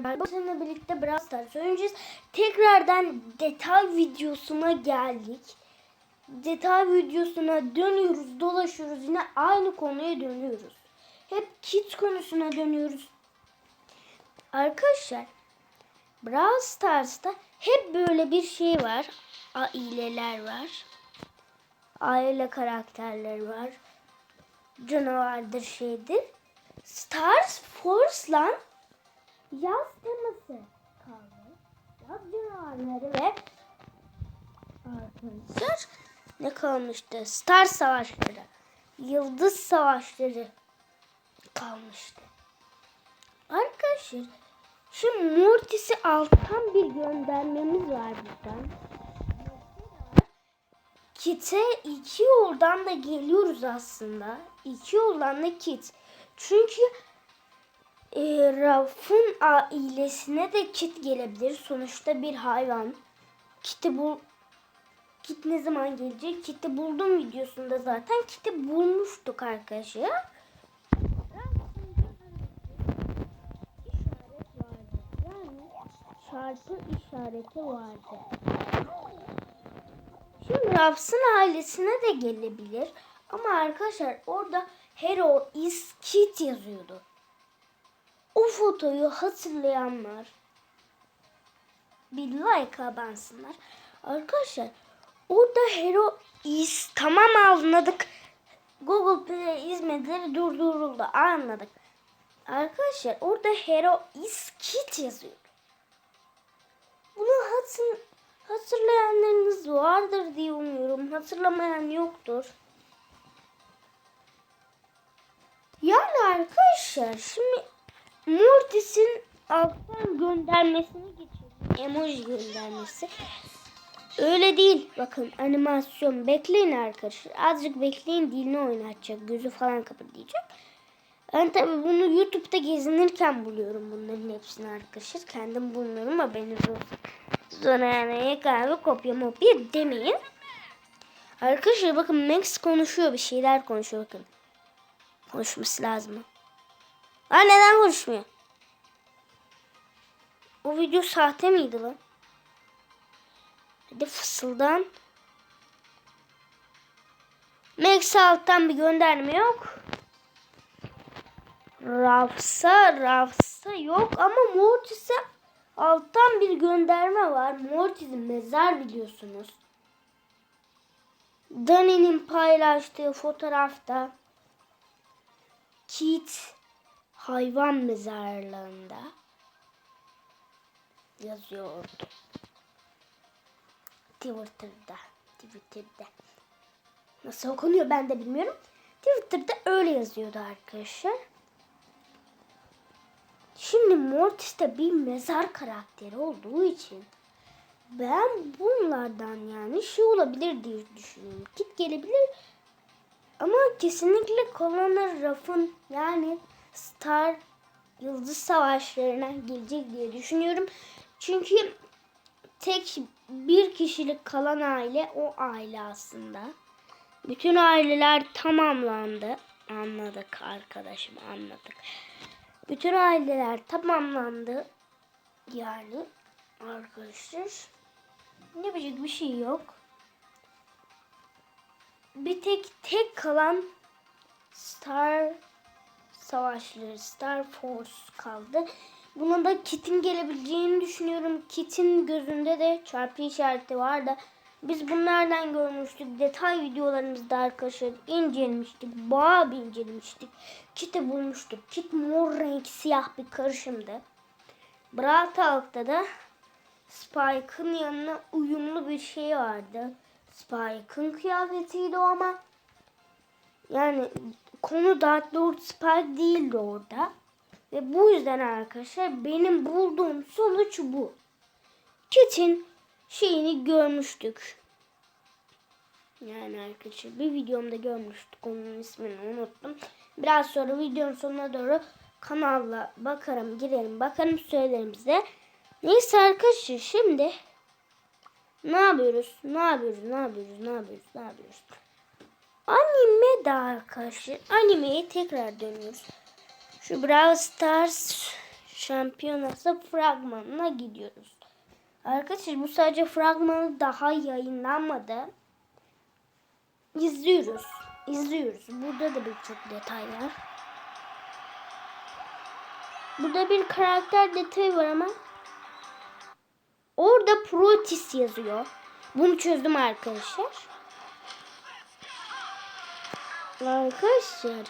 Merhaba. Seninle birlikte Brawl Stars oynayacağız. Tekrardan detay videosuna geldik. Detay videosuna dönüyoruz, dolaşıyoruz. Yine aynı konuya dönüyoruz. Hep kids konusuna dönüyoruz. Arkadaşlar Brawl Stars'ta hep böyle bir şey var. Aileler var. Aile karakterleri var. Canavardır şeydir. Stars Force lan yaz teması kaldı. Yaz canavarları ve arkadaşlar ne kalmıştı? Star Savaşları. Yıldız Savaşları kalmıştı. Arkadaşlar şimdi Mortis'i alttan bir göndermemiz var buradan. Kit'e iki yoldan da geliyoruz aslında. İki yoldan da Kit. Çünkü e, Raf'ın ailesine de Kit gelebilir. Sonuçta bir hayvan. Kit'i bul Kit ne zaman gelecek? Kit'i buldum videosunda zaten. Kit'i bulmuştuk arkadaşlar. Çarpı işareti vardı. Şimdi Raps'ın ailesine de gelebilir. Ama arkadaşlar orada Hero is Kit yazıyordu. O fotoyu hatırlayanlar bir like abansınlar. Arkadaşlar orada Hero is tamam anladık. Google Play hizmetleri durduruldu anladık. Arkadaşlar orada Hero is Kit yazıyor. Bunu hatır, hatırlayanlarınız vardır diye umuyorum. Hatırlamayan yoktur. Yani arkadaşlar şimdi Mortis'in alttan göndermesini geçiyorum. Emoji göndermesi. Öyle değil. Bakın animasyon. Bekleyin arkadaşlar. Azıcık bekleyin dilini oynatacak. Gözü falan kapatacak. Ben tabi bunu YouTube'da gezinirken buluyorum bunların hepsini arkadaşlar. Kendim bulmuyorum haberiniz olsun. Sonra yani kahve kopya mopya demeyin. Arkadaşlar bakın Max konuşuyor bir şeyler konuşuyor bakın. Konuşması lazım. Aa neden konuşmuyor? O video sahte miydi lan? Hadi fısıldan. Max alttan bir gönderme yok. Rafsa, Rafsa yok ama Mortis'e alttan bir gönderme var. Mortis'in mezar biliyorsunuz. Dani'nin paylaştığı fotoğrafta Kit hayvan mezarlığında yazıyordu. Twitter'da. Twitter'da. Nasıl okunuyor ben de bilmiyorum. Twitter'da öyle yazıyordu arkadaşlar. Şimdi Mortis de bir mezar karakteri olduğu için ben bunlardan yani şey olabilir diye düşünüyorum. Kit gelebilir ama kesinlikle Colonel Ruff'ın yani Star Yıldız Savaşlarına gelecek diye düşünüyorum. Çünkü tek bir kişilik kalan aile o aile aslında. Bütün aileler tamamlandı. Anladık arkadaşım anladık. Bütün aileler tamamlandı. Yani arkadaşlar yapacak bir şey yok. Bir tek tek kalan Star Savaşları, Star Force kaldı. Buna da Kit'in gelebileceğini düşünüyorum. Kit'in gözünde de çarpı işareti var da biz bunlardan görmüştük. Detay videolarımızda arkadaşlar incelemiştik. Bayağı bir incelemiştik. Kit'i bulmuştuk. Kit mor renk siyah bir karışımdı. Brawl Talk'ta da Spike'ın yanına uyumlu bir şey vardı. Spike'ın kıyafetiydi o ama yani konu Dark Lord Spike değildi orada. Ve bu yüzden arkadaşlar benim bulduğum sonuç bu. Kit'in şeyini görmüştük. Yani arkadaşlar bir videomda görmüştük. Onun ismini unuttum. Biraz sonra videonun sonuna doğru kanalla bakarım, girelim, bakarım söylerim size. Neyse arkadaşlar şimdi ne yapıyoruz? Ne yapıyoruz? Ne yapıyoruz? Ne yapıyoruz? Ne yapıyoruz? Anime de arkadaşlar. Animeye tekrar dönüyoruz. Şu Brawl Stars şampiyonası fragmanına gidiyoruz. Arkadaşlar bu sadece fragmanı daha yayınlanmadı. İzliyoruz. İzliyoruz. Burada da birçok detay var. Burada bir karakter detayı var ama orada Protis yazıyor. Bunu çözdüm arkadaşlar. Arkadaşlar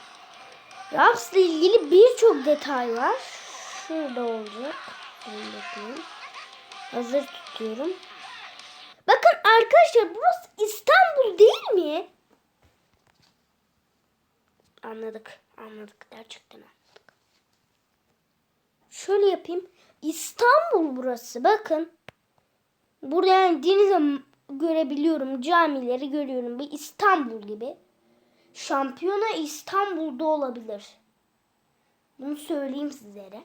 Raps'la ilgili birçok detay var. Şurada olacak. Hazır tutuyorum. Bakın arkadaşlar burası İstanbul değil mi? Anladık. Anladık. Gerçekten anladık. Şöyle yapayım. İstanbul burası. Bakın. Burada yani denize görebiliyorum. Camileri görüyorum. Bir İstanbul gibi. Şampiyona İstanbul'da olabilir. Bunu söyleyeyim sizlere.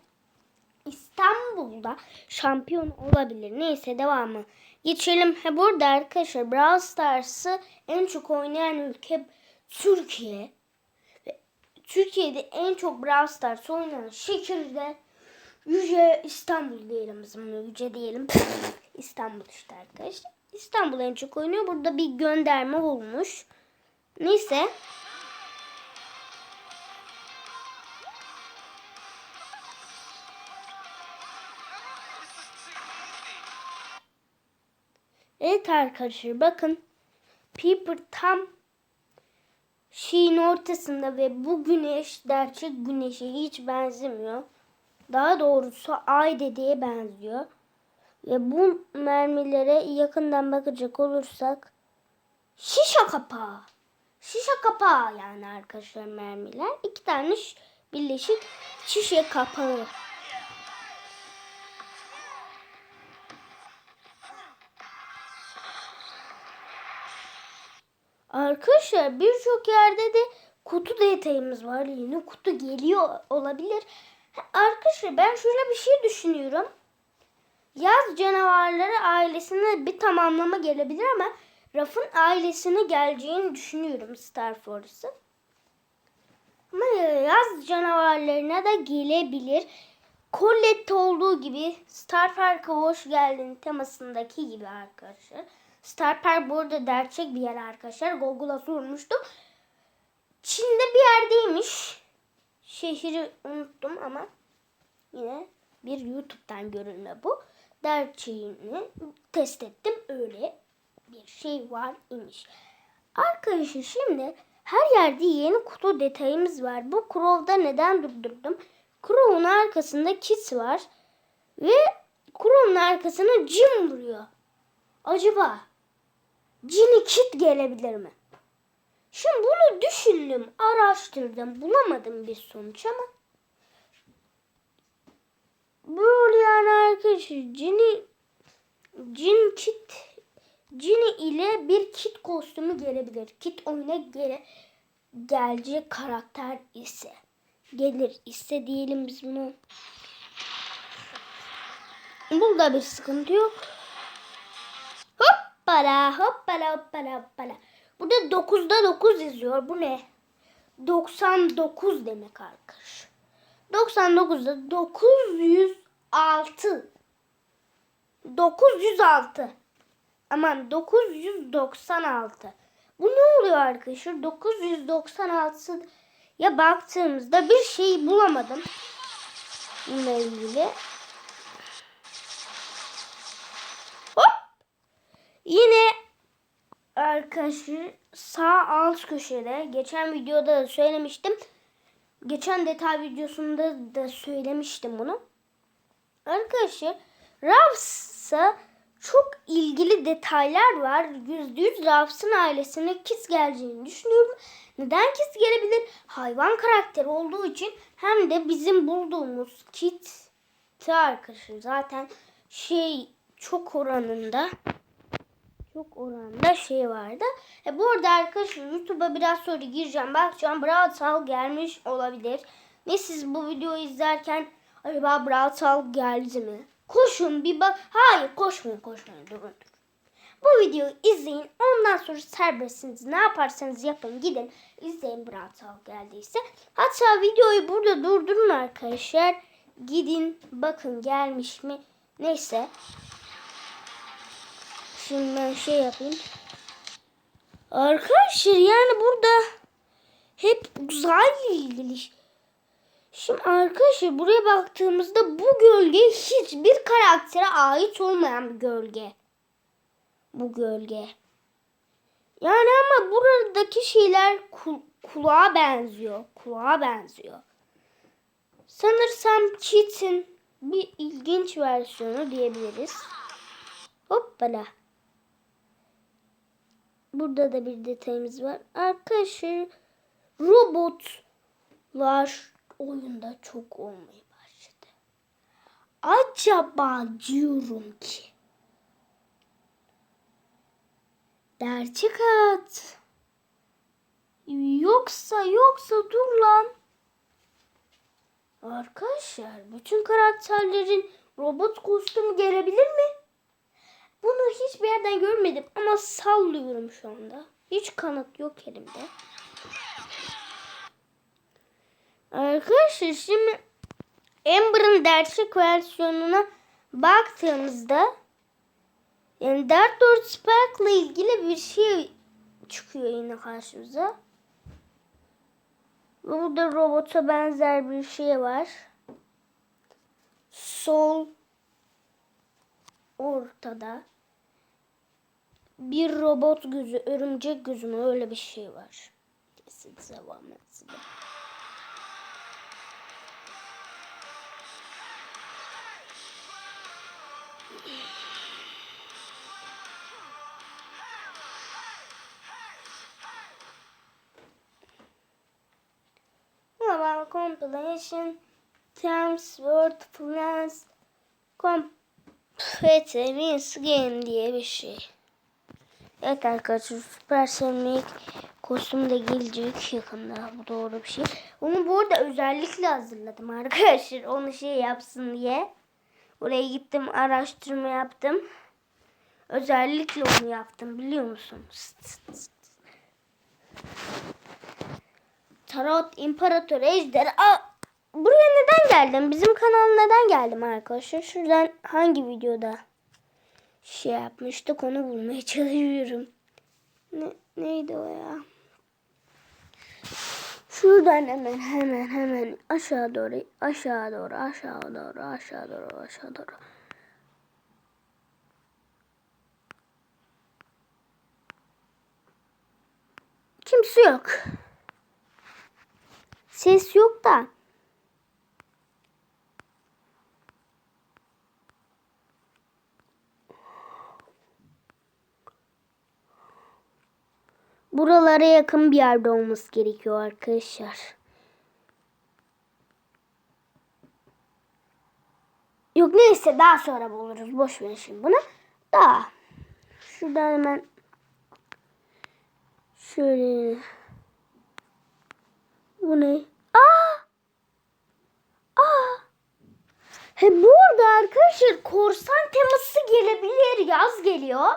İstanbul'da şampiyon olabilir. Neyse devamı. Geçelim. Ha, burada arkadaşlar Brawl Stars'ı en çok oynayan ülke Türkiye. Ve Türkiye'de en çok Brawl Stars oynayan şehirde Yüce İstanbul diyelim biz. Yüce diyelim. İstanbul işte arkadaşlar. İstanbul en çok oynuyor. Burada bir gönderme olmuş. Neyse. Evet arkadaşlar bakın. Piper tam şeyin ortasında ve bu güneş gerçek güneşe hiç benzemiyor. Daha doğrusu ay dediğe benziyor. Ve bu mermilere yakından bakacak olursak şişe kapağı. Şişe kapağı yani arkadaşlar mermiler. İki tane birleşik şişe kapağı. Arkadaşlar birçok yerde de kutu detayımız var. Yeni kutu geliyor olabilir. Arkadaşlar ben şöyle bir şey düşünüyorum. Yaz canavarları ailesine bir tamamlama gelebilir ama Raf'ın ailesine geleceğini düşünüyorum Star Force'ın. Ama yaz canavarlarına da gelebilir. Colette olduğu gibi Star Park'a hoş geldin temasındaki gibi arkadaşlar. Star Park burada gerçek bir yer arkadaşlar. Google'a sormuştum. Çin'de bir yerdeymiş. Şehri unuttum ama yine bir YouTube'dan görülme bu. Gerçeğini test ettim. Öyle bir şey var imiş. Arkadaşlar şimdi her yerde yeni kutu detayımız var. Bu Crow'da neden durdurdum? Crow'un arkasında Kiss var. Ve Crow'un arkasına Jim vuruyor. Acaba Cini Kit gelebilir mi? Şimdi bunu düşündüm, araştırdım, bulamadım bir sonuç ama böyle yani arkadaşlar Cini Cin Kit Cini ile bir kit kostümü gelebilir. Kit oyuna gele, gelecek karakter ise gelir ise diyelim biz bunu. Burada bir sıkıntı yok. Hoppala hoppala hoppala hoppala. Burada 9'da 9 yazıyor. Bu ne? 99 demek arkadaş. 99'da 906. 906. Aman 996. Bu ne oluyor arkadaşlar? 996 ya baktığımızda bir şey bulamadım. Bununla ilgili. Hop! Yine arkadaşlar sağ alt köşede geçen videoda da söylemiştim. Geçen detay videosunda da söylemiştim bunu. Arkadaşlar Ravs'a çok ilgili detaylar var. %100 Ravs'ın ailesine Kiss geleceğini düşünüyorum. Neden Kiss gelebilir? Hayvan karakteri olduğu için hem de bizim bulduğumuz Kit arkadaşlar zaten şey çok oranında çok oranda şey vardı. E bu arada arkadaşlar YouTube'a biraz sonra gireceğim. Bakacağım Brawl gelmiş olabilir. Ve siz bu videoyu izlerken acaba Brawl geldi mi? Koşun bir bak. Hayır koşmayın koşmayın durun durun. Bu videoyu izleyin. Ondan sonra serbestsiniz. Ne yaparsanız yapın gidin. izleyin Brawl geldiyse. Hatta videoyu burada durdurun arkadaşlar. gidin bakın gelmiş mi? Neyse. Şimdi ben şey yapayım. Arkadaşlar yani burada hep uzayla ilgili. Şimdi arkadaşlar buraya baktığımızda bu gölge hiçbir karaktere ait olmayan bir gölge. Bu gölge. Yani ama buradaki şeyler ku- kulağa benziyor. Kulağa benziyor. Sanırsam Kit'in bir ilginç versiyonu diyebiliriz. Hoppala. Burada da bir detayımız var. Arkadaşlar robotlar oyunda çok olmaya başladı. Acaba diyorum ki gerçek hayat yoksa yoksa dur lan. Arkadaşlar bütün karakterlerin robot kostümü gelebilir mi? Bunu hiçbir yerden görmedim ama sallıyorum şu anda. Hiç kanıt yok elimde. Arkadaşlar şimdi Amber'ın gerçek versiyonuna baktığımızda yani Dark Lord Spark'la ilgili bir şey çıkıyor yine karşımıza. Ve Burada robota benzer bir şey var. Sol ortada bir robot gözü, örümcek gözü mü öyle bir şey var. Kesin devam etsin. Global compilation Times World Plans Complete Wins Game diye bir şey. Evet arkadaşlar Süper Semik kostümü de gelecek yakında. Bu doğru bir şey. Onu bu arada özellikle hazırladım arkadaşlar. Onu şey yapsın diye. Oraya gittim araştırma yaptım. Özellikle onu yaptım biliyor musun? Tarot İmparator Ejder. Aa, buraya neden geldim? Bizim kanal neden geldim arkadaşlar? Şuradan hangi videoda şey yapmıştık onu bulmaya çalışıyorum. Ne, neydi o ya? Şuradan hemen hemen hemen aşağı doğru aşağı doğru aşağı doğru aşağı doğru aşağı doğru. Kimse yok. Ses yok da. Buralara yakın bir yerde olması gerekiyor arkadaşlar. Yok neyse daha sonra buluruz. Boş ver şimdi bunu. Daha. Şuradan hemen şöyle bu ne? Aa! Aa! He burada arkadaşlar korsan teması gelebilir. Yaz geliyor.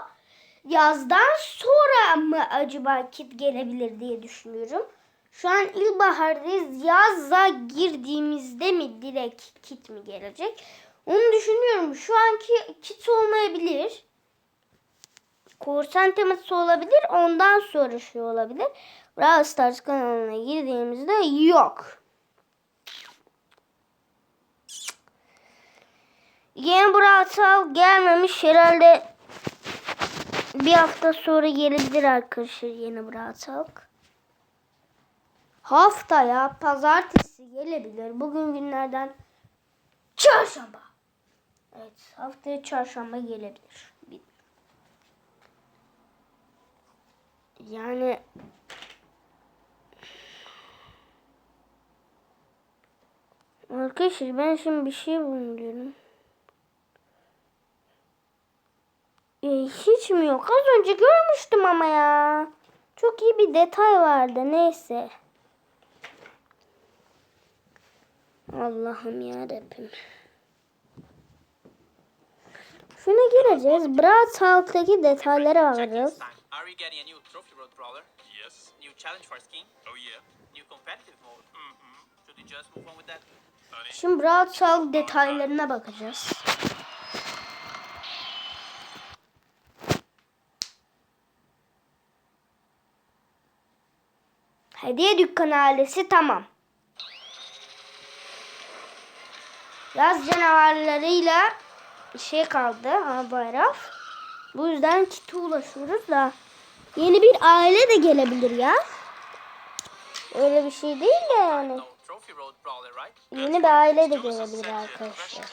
Yazdan sonra mı acaba kit gelebilir diye düşünüyorum. Şu an ilkbahardayız. Yaza girdiğimizde mi direkt kit mi gelecek? Onu düşünüyorum. Şu anki kit olmayabilir. Korsan teması olabilir. Ondan sonra şu olabilir. Brawl Stars kanalına girdiğimizde yok. Yeni Brawl gelmemiş herhalde bir hafta sonra gelebilir arkadaşlar yeni Stars. Haftaya pazartesi gelebilir. Bugün günlerden çarşamba. Evet haftaya çarşamba gelebilir. Yani Arkadaşlar ben şimdi bir şey bulunuyorum. E, hiç mi yok? Az önce görmüştüm ama ya. Çok iyi bir detay vardı. Neyse. Allah'ım ya Rabbim. Şuna gireceğiz. Brawl Talk'taki detaylara bakacağız. Are you getting a new trophy road brawler? Yes. New challenge for skin? Oh yeah. New competitive mode? Mm-hmm. Should we just move on with that? Şimdi Brawl Talk detaylarına bakacağız. Hediye dükkanı ailesi tamam. Yaz canavarlarıyla şey kaldı ha bayrak. Bu yüzden kite ulaşıyoruz da yeni bir aile de gelebilir ya. Öyle bir şey değil de yani. Yeni bir aile de gelebilir arkadaşlar.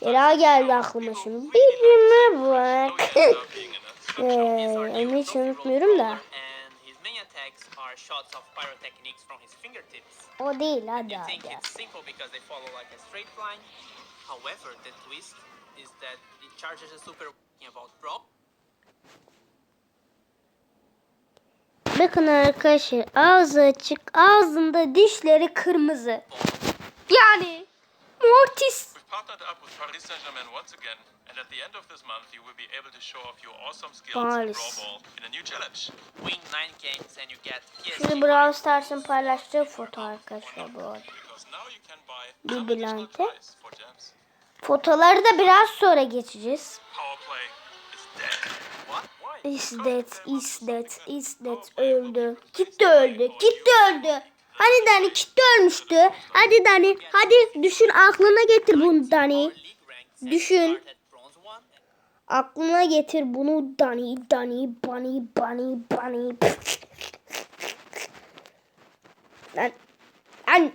start geldi aklıma şimdi. Birine to bak. Ee, onu hiç unutmuyorum da. O değil hadi hadi. However, the twist is that it charges a super about Brawl. Bakın arkadaşlar ağzı açık ağzında dişleri kırmızı. Yani Mortis. And at the end of this month, you will be able to show off your awesome skills in Paris. Brawl Ball in a new challenge. Win 9 games and you get Şimdi Brawl Stars'ın paylaştığı foto arkadaşlar bu arada. Bir gems. Fotoları da biraz sonra geçeceğiz. İs dead. Is that, is that, is that öldü. Gitti öldü, gitti öldü. Hani Dani gitti ölmüştü. Hadi Dani, hadi düşün aklına getir bunu Dani. Düşün. Aklına getir bunu Dani, Dani, Bunny, Bunny, Bunny. Lan, lan.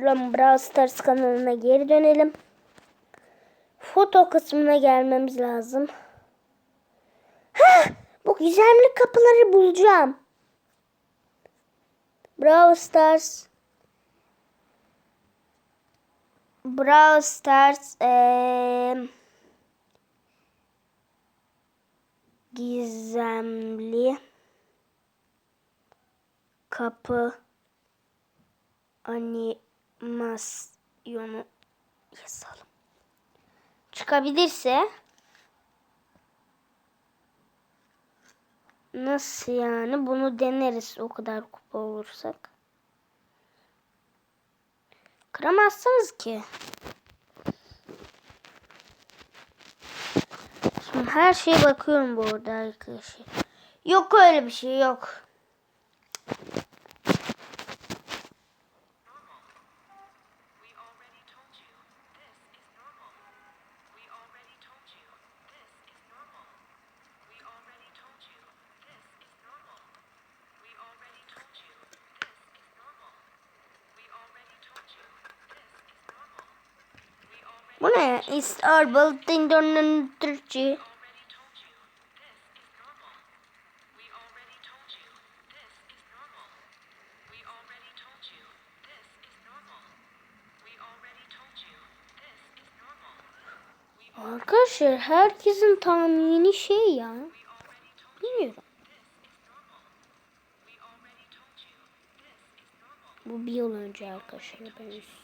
Lan Brawl Stars kanalına geri dönelim. Foto kısmına gelmemiz lazım. Hah, bu gizemli kapıları bulacağım. Brawl Stars. Brawl Stars. Eee... gizemli kapı animasyonu yazalım. Çıkabilirse nasıl yani bunu deneriz o kadar kupa olursak. Kıramazsınız ki. Her şeye bakıyorum bu arada arkadaşlar. Yok öyle bir şey yok. We already told you this is normal. We already told you this is normal. We already told you this is normal. We already told you this is normal. We already told you this is normal. We already Bu ne? İstanbul Tinder'ın Türkçe. already told you this is normal. We already told you this is normal. We already told you this is normal. We already told you this is normal. We Arkadaşlar herkesin tahmini şey ya. already told Bilmiyorum. this is normal. We already told you this is normal. Bu bir yıl önce arkadaşlar ben pretty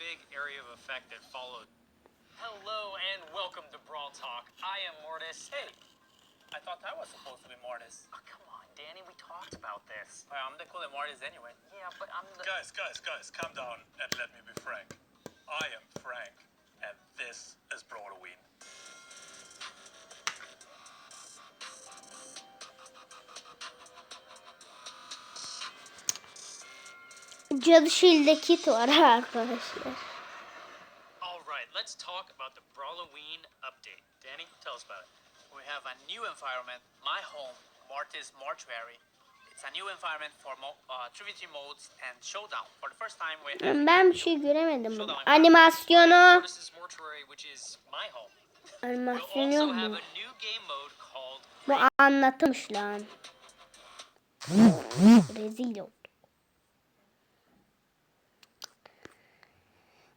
big area of effect that followed. Hello and welcome to Brawl Talk. I am Mortis. Hey, I thought that was supposed to be Mortis. oh, come on, Danny. We talked about this. Well, I'm the cool Mortis anyway. Yeah, but I'm the. Guys, guys, guys, calm down and let me be frank. I am Frank, and this is Brawloween. Cadı Shield'de kit var arkadaşlar. All right, let's talk about the Brawloween update. Danny, tell us about it. We have a new environment, my home, Mortis Mortuary. It's a new environment for mo uh, Trivity modes and Showdown. For the first time, we have Ben bir şey göremedim. burada. Animasyonu. Mortis's Mortuary, which is my home. Animasyon yok mu? a new game mode called Bu anlatılmış lan. Rezil oldu.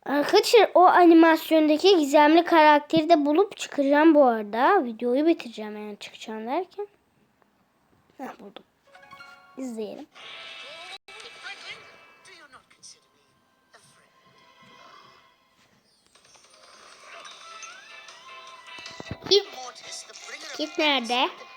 Arkadaşlar o animasyondaki gizemli karakteri de bulup çıkacağım bu arada. Videoyu bitireceğim yani çıkacağım derken. Heh buldum. İzleyelim. Franklin, do you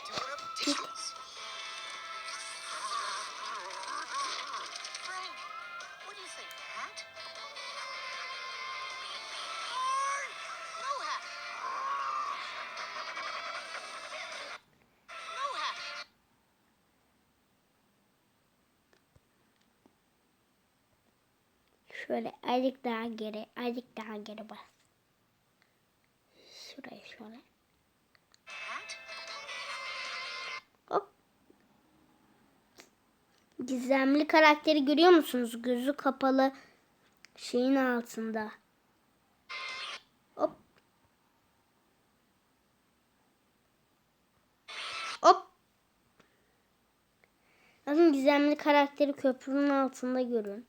azıcık daha geri, azıcık daha geri bas. Şuraya şöyle. Hop. Gizemli karakteri görüyor musunuz? Gözü kapalı şeyin altında. Hop. Hop. Bakın gizemli karakteri köprünün altında görün.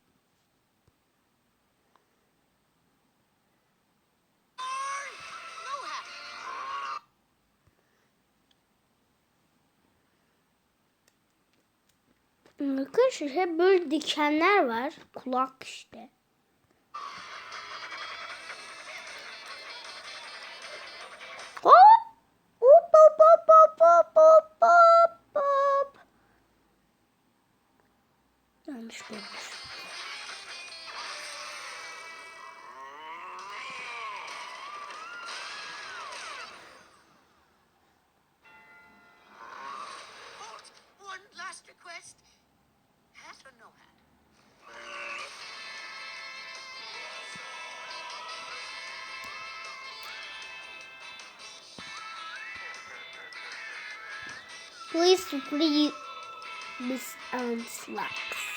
Arkadaşlar hep böyle dikenler var. Kulak işte. Please please Miss and Slacks.